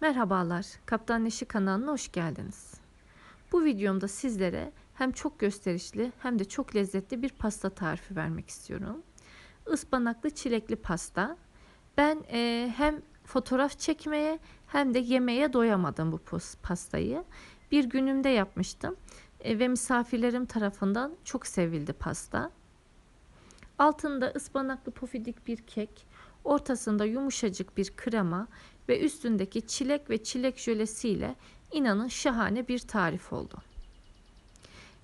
Merhabalar, Kaptan Neşi kanalına hoş geldiniz. Bu videomda sizlere hem çok gösterişli hem de çok lezzetli bir pasta tarifi vermek istiyorum. Ispanaklı çilekli pasta. Ben e, hem fotoğraf çekmeye hem de yemeye doyamadım bu pastayı. Bir günümde yapmıştım e, ve misafirlerim tarafından çok sevildi pasta. Altında ıspanaklı pofidik bir kek, ortasında yumuşacık bir krema ve üstündeki çilek ve çilek jölesiyle inanın şahane bir tarif oldu.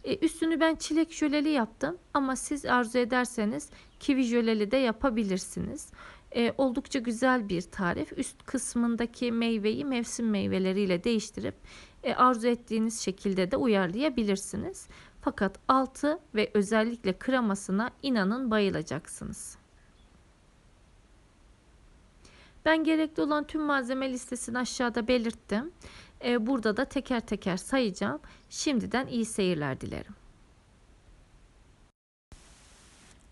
E, üstünü ben çilek jöleli yaptım ama siz arzu ederseniz kivi jöleli de yapabilirsiniz. E, oldukça güzel bir tarif. Üst kısmındaki meyveyi mevsim meyveleriyle değiştirip e, arzu ettiğiniz şekilde de uyarlayabilirsiniz. Fakat altı ve özellikle kremasına inanın bayılacaksınız. Ben gerekli olan tüm malzeme listesini aşağıda belirttim. Ee, burada da teker teker sayacağım. Şimdiden iyi seyirler dilerim.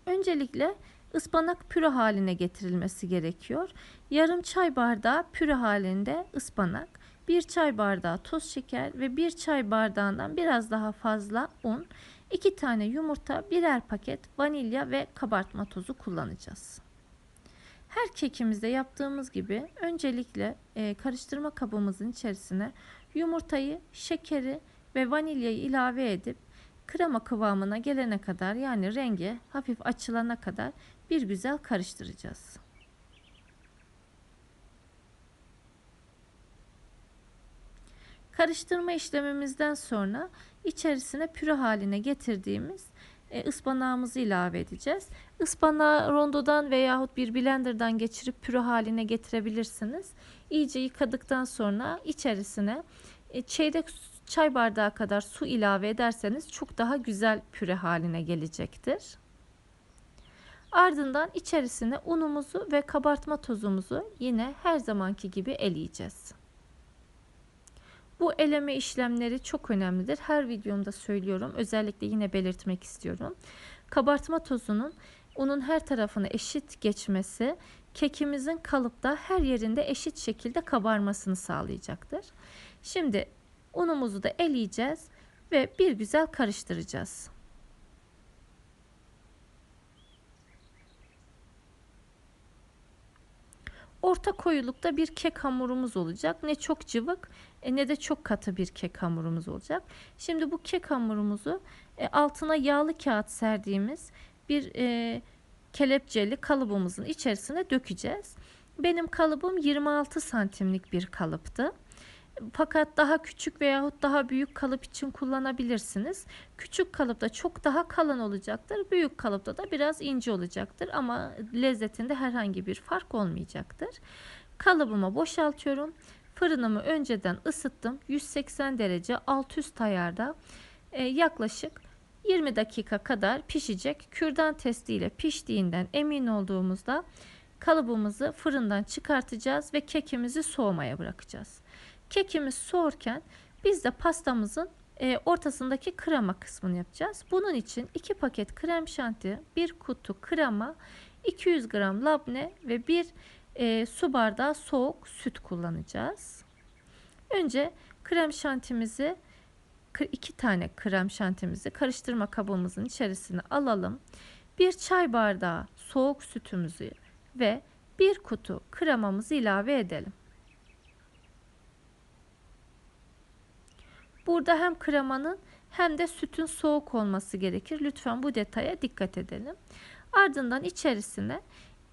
Öncelikle ıspanak püre haline getirilmesi gerekiyor. Yarım çay bardağı püre halinde ıspanak, bir çay bardağı toz şeker ve bir çay bardağından biraz daha fazla un, iki tane yumurta, birer paket vanilya ve kabartma tozu kullanacağız. Her kekimizde yaptığımız gibi öncelikle e, karıştırma kabımızın içerisine yumurtayı, şekeri ve vanilyayı ilave edip krema kıvamına gelene kadar yani rengi hafif açılana kadar bir güzel karıştıracağız. Karıştırma işlemimizden sonra içerisine püre haline getirdiğimiz e, ıspanağımızı ilave edeceğiz. Ispanağı rondodan veyahut bir blenderdan geçirip püre haline getirebilirsiniz. İyice yıkadıktan sonra içerisine e, çeyrek çay bardağı kadar su ilave ederseniz çok daha güzel püre haline gelecektir. Ardından içerisine unumuzu ve kabartma tozumuzu yine her zamanki gibi eleyeceğiz. Bu eleme işlemleri çok önemlidir. Her videomda söylüyorum. Özellikle yine belirtmek istiyorum. Kabartma tozunun unun her tarafına eşit geçmesi kekimizin kalıpta her yerinde eşit şekilde kabarmasını sağlayacaktır. Şimdi unumuzu da eleyeceğiz ve bir güzel karıştıracağız. Orta koyulukta bir kek hamurumuz olacak. Ne çok cıvık e, ne de çok katı bir kek hamurumuz olacak. Şimdi bu kek hamurumuzu e, altına yağlı kağıt serdiğimiz bir e, kelepçeli kalıbımızın içerisine dökeceğiz. Benim kalıbım 26 santimlik bir kalıptı. Fakat daha küçük veyahut daha büyük kalıp için kullanabilirsiniz. Küçük kalıpta çok daha kalın olacaktır. Büyük kalıpta da biraz ince olacaktır ama lezzetinde herhangi bir fark olmayacaktır. Kalıbıma boşaltıyorum. Fırınımı önceden ısıttım. 180 derece alt üst ayarda e, yaklaşık 20 dakika kadar pişecek. Kürdan testiyle piştiğinden emin olduğumuzda kalıbımızı fırından çıkartacağız ve kekimizi soğumaya bırakacağız. Kekimiz soğurken biz de pastamızın e, ortasındaki krema kısmını yapacağız. Bunun için 2 paket krem şanti, 1 kutu krema, 200 gram labne ve 1 e, su bardağı soğuk süt kullanacağız. Önce krem şantimizi iki tane krem şantimizi karıştırma kabımızın içerisine alalım. Bir çay bardağı soğuk sütümüzü ve bir kutu kremamızı ilave edelim. Burada hem kremanın hem de sütün soğuk olması gerekir. Lütfen bu detaya dikkat edelim. Ardından içerisine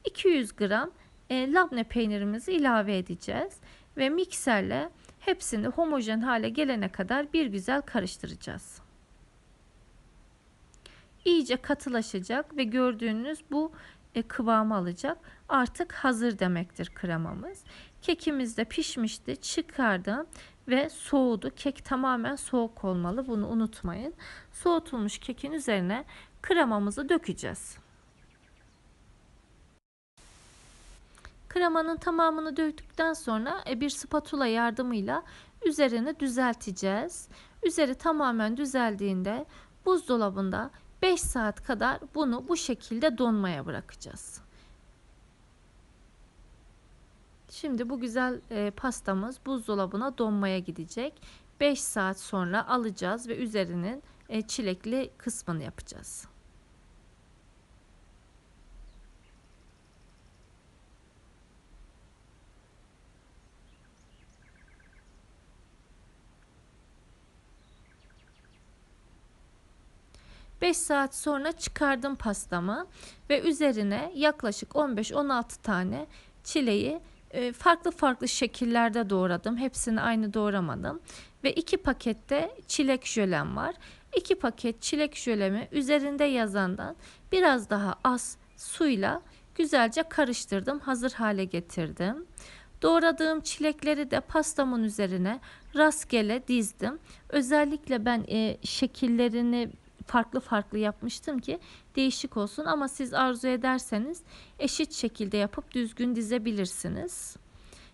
200 gram e, labne peynirimizi ilave edeceğiz ve mikserle hepsini homojen hale gelene kadar bir güzel karıştıracağız. İyice katılaşacak ve gördüğünüz bu e, kıvamı alacak. Artık hazır demektir kremamız. Kekimiz de pişmişti. Çıkardım ve soğudu. Kek tamamen soğuk olmalı. Bunu unutmayın. Soğutulmuş kekin üzerine kremamızı dökeceğiz. Kremanın tamamını döktükten sonra e, bir spatula yardımıyla üzerini düzelteceğiz. Üzeri tamamen düzeldiğinde buzdolabında 5 saat kadar bunu bu şekilde donmaya bırakacağız. Şimdi bu güzel e, pastamız buzdolabına donmaya gidecek. 5 saat sonra alacağız ve üzerinin e, çilekli kısmını yapacağız. Beş saat sonra çıkardım pastamı ve üzerine yaklaşık 15-16 tane çileği e, farklı farklı şekillerde doğradım. Hepsini aynı doğramadım. Ve iki pakette çilek jölem var. İki paket çilek jölemi üzerinde yazandan biraz daha az suyla güzelce karıştırdım. Hazır hale getirdim. Doğradığım çilekleri de pastamın üzerine rastgele dizdim. Özellikle ben e, şekillerini farklı farklı yapmıştım ki değişik olsun ama siz arzu ederseniz eşit şekilde yapıp düzgün dizebilirsiniz.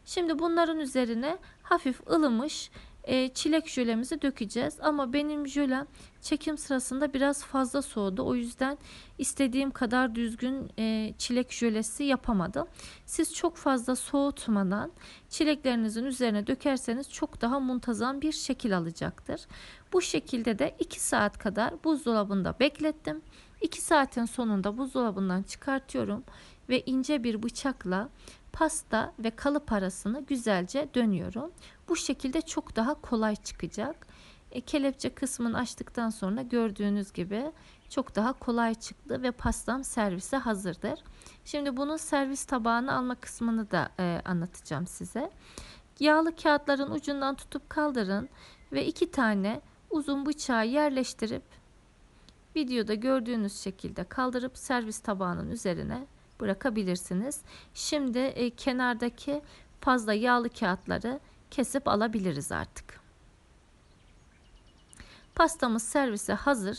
Şimdi bunların üzerine hafif ılımış e, çilek jölemizi dökeceğiz ama benim jölem çekim sırasında biraz fazla soğudu o yüzden istediğim kadar düzgün e, çilek jölesi yapamadım. Siz çok fazla soğutmadan çileklerinizin üzerine dökerseniz çok daha muntazam bir şekil alacaktır. Bu şekilde de 2 saat kadar buzdolabında beklettim. 2 saatin sonunda buzdolabından çıkartıyorum ve ince bir bıçakla pasta ve kalıp arasını güzelce dönüyorum. Bu şekilde çok daha kolay çıkacak. E, kelepçe kısmını açtıktan sonra gördüğünüz gibi çok daha kolay çıktı ve pastam servise hazırdır. Şimdi bunun servis tabağına alma kısmını da e, anlatacağım size. Yağlı kağıtların ucundan tutup kaldırın ve iki tane uzun bıçağı yerleştirip videoda gördüğünüz şekilde kaldırıp servis tabağının üzerine bırakabilirsiniz. Şimdi e, kenardaki fazla yağlı kağıtları kesip alabiliriz artık. Pastamız servise hazır.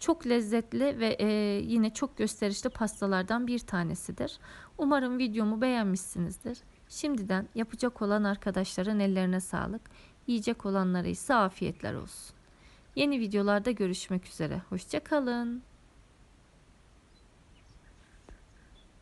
Çok lezzetli ve e, yine çok gösterişli pastalardan bir tanesidir. Umarım videomu beğenmişsinizdir. Şimdiden yapacak olan arkadaşların ellerine sağlık. Yiyecek olanlara ise afiyetler olsun. Yeni videolarda görüşmek üzere. Hoşçakalın.